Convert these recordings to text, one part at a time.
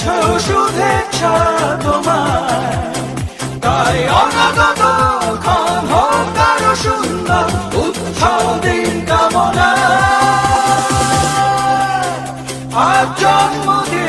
শুভেচ্ছা তোমার তাই অনাগত ক্ষণ হোক আরও সুন্দর উৎসব দিন কামনা আজ জন্মদিন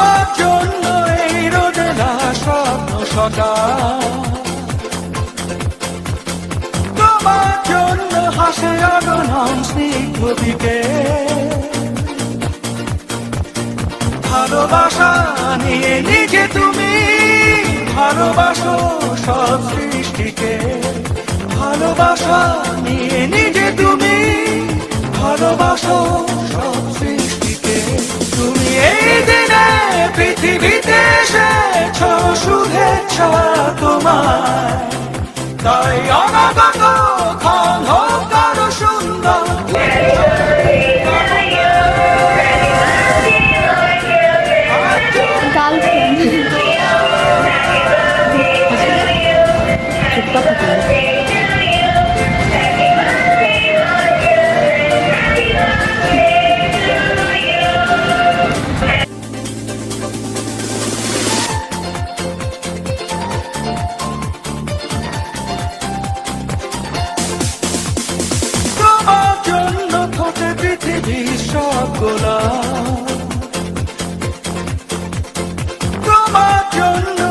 তোমার জন্য এই রোদেলা স্বপ্ন সকাল তোমার জন্য হাসে আগনম স্নিগ্ধ দিকে। ভালোবাসা নিয়ে নিজে তুমি ভালোবাসো সব সৃষ্টিকে। ভালোবাসা নিয়ে নিজে তুমি ভালোবাসো তোমার তাই অনাগত পৃথিবীর সব গোলা তোমার জন্য